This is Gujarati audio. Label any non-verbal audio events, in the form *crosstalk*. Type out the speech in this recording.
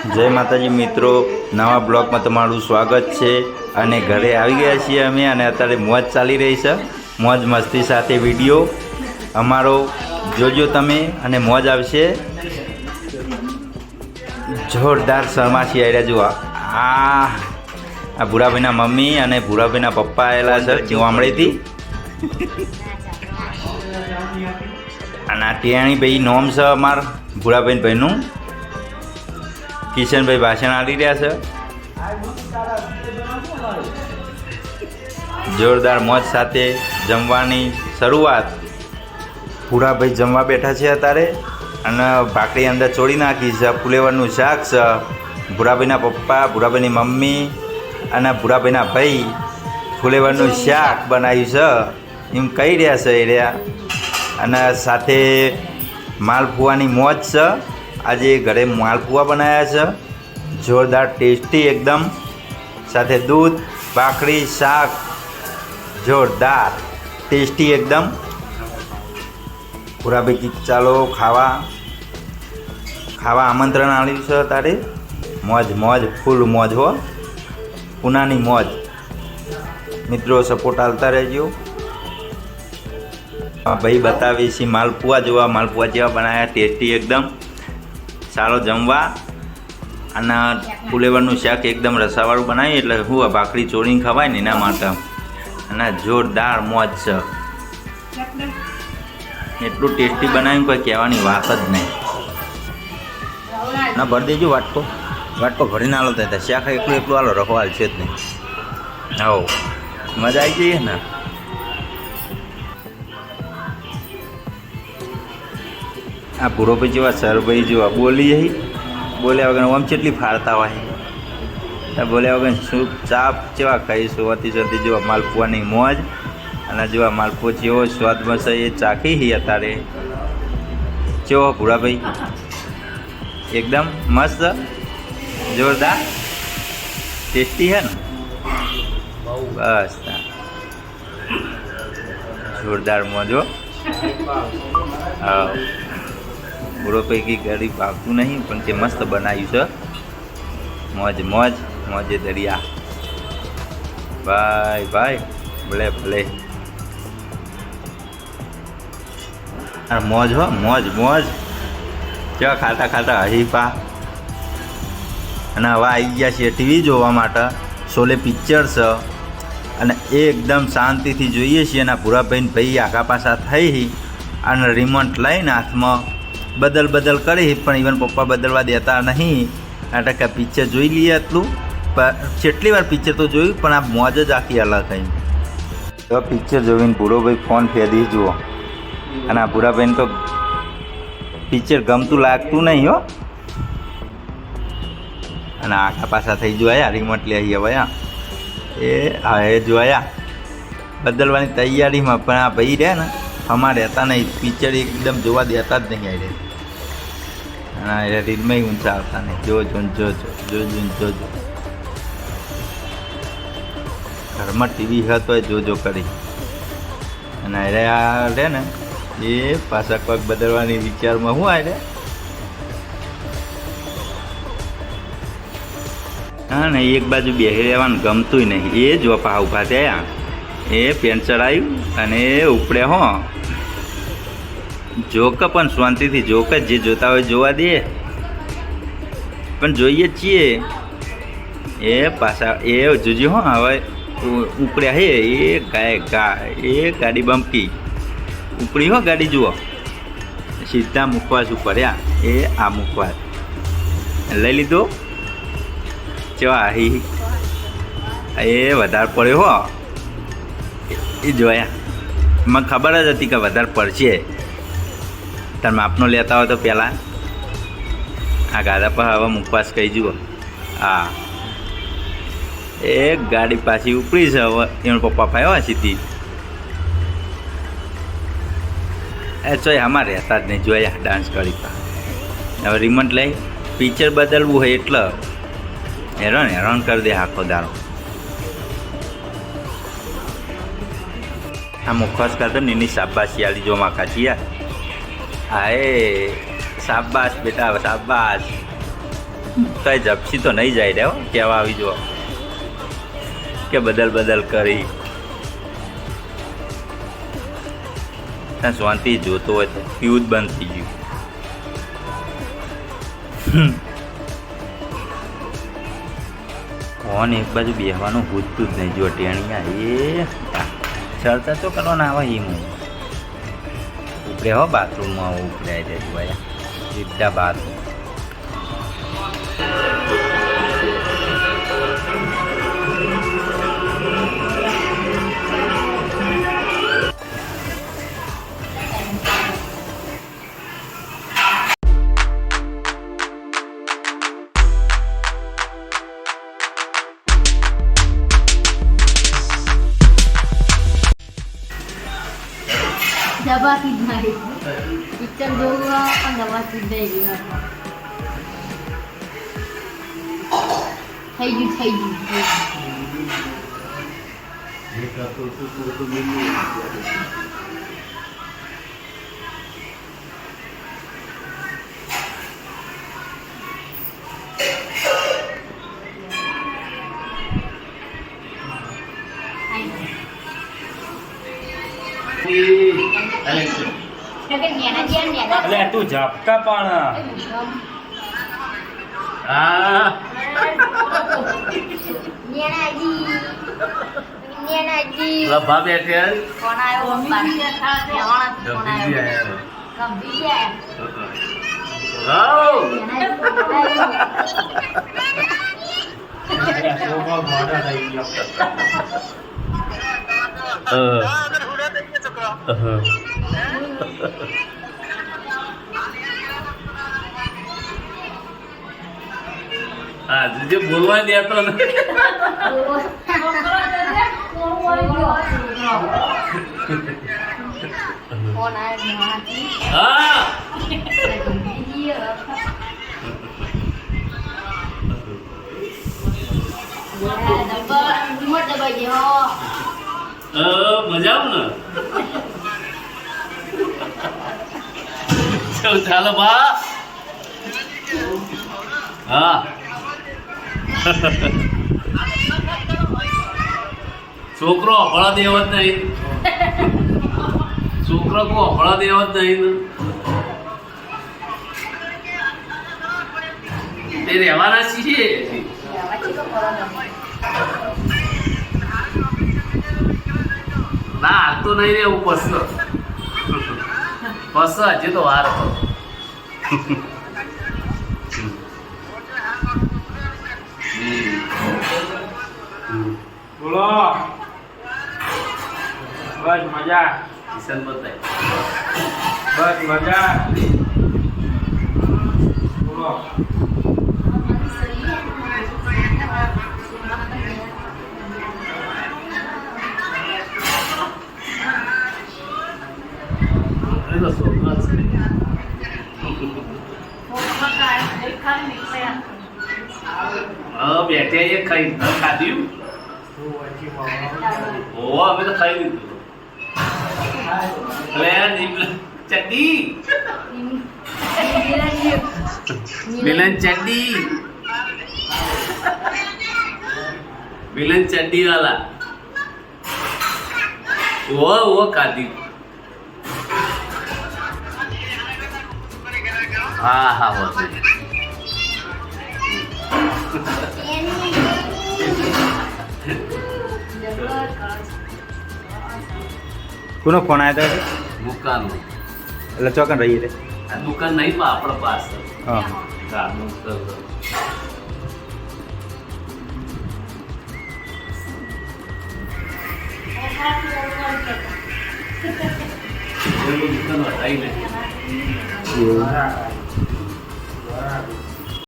જય માતાજી મિત્રો, નવા બ્લોગમાં તમારું સ્વાગત છે. અને ઘરે આવી ગયા છીએ અમે અને અત્યારે મોજ ચાલી રહી છે. મોજ મસ્તી સાથે વીડિયો અમારો જોજો તમે અને મોજ આવશે. જોરદાર શર્માસી આવ્યા જુઓ. આ આ ભૂરાભાઈના મમ્મી અને ભૂરાભાઈના પપ્પા આવેલા છે ચીવામડીથી અને આ ટેણી ભાઈ નોમ છે અમાર ભૂરાભાઈ ભાઈનું. કિશનભાઈ ભાષણ આલી રહ્યા છે. જોરદાર મોજ સાથે જમવાની શરૂઆત. ભૂરાભાઈ જમવા બેઠા છે અત્યારે અને ભાખરી અંદર ચોળી નાખી છે ફુલેવરનું શાક છે. ભૂરાભાઈના પપ્પા, ભૂરાભાઈની મમ્મી અને ભૂરાભાઈના ભાઈ ફુલેવરનું શાક બનાવ્યું છે. એમ કહી રહ્યા છે એ રહ્યા. અને સાથે માલપુઆની મોજ છે. આજે ઘરે માલપુઆ બનાવ્યા છે. જોરદાર ટેસ્ટી એકદમ. સાથે દૂધ, ભાખરી, શાક. જોરદાર ટેસ્ટી એકદમ. પૂરા કીક ચાલો ખાવા. ખાવા આમંત્રણ આવ્યું છે તારે. મોજ મોજ, ફૂલ મોજ હો. પૂનાની મોજ. મિત્રો સપોર્ટ આલતા રહેજો. ભાઈ બતાવી છે માલપુઆ જોવા માલપુઆ જેવા બનાવ્યા ટેસ્ટી એકદમ. સારો જમવા. અને ફુલેવરનું શાક એકદમ રસાવાળું બનાવી એટલે હું આ ભાખરી ચોળીને ખવાય ને એના માટે. અને જોરદાર મોજ છે. એટલું ટેસ્ટી બનાવ્યું કોઈ કહેવાની વાત જ નહીં. ના, ભરી દેજો વાટકો. વાટકો ભરીને આલો ત્યાં શાક એકલું એકલું આલો, રખવાલ છે જ નહીં. હો મજા આવી જઈએ ને? આ ભૂરોભાઈ જેવા સરભાઈ જેવા બોલી જઈ બોલ્યા વગર આમ ચેટલી ફાળતા હોય. બોલ્યા વગર શું ચાપ જેવા ખાઈશું, અતિ સતી જેવા માલપુઆની મોજ અને જેવા માલપુઓ જેવો સ્વાદ મળશે એ ચાખી હી અત્યારે. જેવો ભૂરાભાઈ? એકદમ મસ્ત, જોરદાર, ટેસ્ટી હે ને? બસ. જોરદાર મોજો હા. બુરો પૈકી ગરીબ ભાવતું નહીં, પણ તે મસ્ત બનાવ્યું છે. મોજ મોજ, મોજે દરિયા. ભાઈ ભાઈ, ભલે ભલે. મોજ હો, મોજ મોજ. કેવા ખાતા ખાતા હરીફા અને હવે આવી ગયા છીએ ટીવી જોવા માટે. શોલે પિક્ચર છે અને એકદમ શાંતિથી જોઈએ છીએ અને ભૂરાભાઈને ભાઈ આખા પાછા થઈ અને રિમોટ લઈને હાથમાં બદલ બદલ કરી, પણ ઇવન પપ્પા બદલવા દેતા નહીં. એટલે કે પિક્ચર જોઈ લઈએ એટલું. પણ કેટલી વાર પિક્ચર તો જોયું, પણ આ મોજ જ આખી અલગ થઈ. તો પિક્ચર જોઈને ભૂરોભાઈ ફોન ફેદી જુઓ. અને આ ભૂરાભાઈને તો પિક્ચર ગમતું લાગતું નહીં હો. અને આખા પાછા થઈ જોયા રિમોટ લઈ આવ્યા હવે એ, હા, એ જોયા બદલવાની તૈયારીમાં પણ આ ભાઈ રહે ને અમારે રહેતા નહીં. પિક્ચર એકદમ જોવા દેતા જ નહીં આ અને એ રીલમાં ઊંચા આવતા નહીં. જોજો જોજો જોજો જોજો. ઘરમાં ટીવી હતો એ જોજો કરી. અને અરે આ રહે ને, એ પાછા પગ બદલવાની વિચારમાં હું આ રે? હા, ને એક બાજુ બેસી રહેવાનું ગમતું નહીં. એ જો પા ઊભા થયા. એ પેન્ટ ચડાવ્યું અને એ ઉપડે હો. જોક પણ શાંતિથી જોક જ જોતા હોય જોવા દે પણ જોઈએ છીએ. એ પાછા એ જોજો હો, હવે ઉપડ્યા હે, એ ગાય, ગા એ ગાડી બમકી. ઉપડી હો ગાડી, જુઓ. સીધા મુખવાસ ઉપડ્યા એ આ મુખવાસ. લઈ લીધો? ચવા હી એ વધારે પડ્યો હો. એ જોયા. મને ખબર જ હતી કે વધારે પડશે. તાર માપનો લેતા હોય તો પહેલાં. આ ગાડા પર હવે મુખવાસ કહી જુઓ. હા. એક ગાડી પાછી ઉપડી છે હવે. એનો પપ્પા ફાવ્યા સીધી. એ ચોય અમારે રહેતા જ નહીં. જોયા ડાન્સ કરી હવે રિમોટ લઈ. પિક્ચર બદલવું હોય એટલે હેરાન હેરાન કરી દે આખો દારો આ મુખવાસ કરતો એની શાબાશી આલી જો માં કાચિયા હા એ શાબાશ બેટા શાબાશ. તો જપસી તો નહીં જાય રે હો, કહેવા આવી જુઓ. કે બદલ બદલ કરી. ત્યાં શાંતિ જોતો હોય તો પીવું જ બંધ થઈ ગયું. કોણ એક બાજુ બેહવાનું ભૂતતું જ નહીં, જો ટેણિયા, એ. ચર્ચા તો કરવાના આવે એ હું ઉપડે હો બાથરૂમમાં ઉપડાય છે ભાઈ સીધા બાથરૂમ દબાથી જ મારી પિક્ચર જોવું હોય પણ દબાથી જ નહીં ગયું થઈ ગયું થઈ ગયું થઈ ગયું. તો એટલે તું ઝાપકા પણ. હા. લભા બેઠે કોણ આવ્યો? કોણ આવ્યો? ગંભીર હા જે બોલવા દેતો? હા. મજા આવ ને? ચાલો બા. હા. છોકરો અફળા દેવ જ નહીં છોકરો કો અફળા દેવ જ નહીં. તે રહેવાના છીએ ના, હાલ તો નહીં રહેવું પસ્તો પસ્તો હજી તો વાર હતો. બસ મજા કિશન બતાય બસ મજા બોલો એ તો છોકરા જ છે હા બેઠે એ ખાઈ ન ખાધ્યું ઓ અમે તો ખાઈ લીધું એટલે આ નીમ- ચટણી વિલન ચડ્ડી વિલન ચડ્ડી વાલા ઓ ઓ કોનો ફોન આવ્યો હતો દુકાન એટલે ચોકન રહીએ રે આ દુકાન નહીં પણ આપણા પાસે. હા. હા તો *laughs* દુકાન હટાવી લે એવું.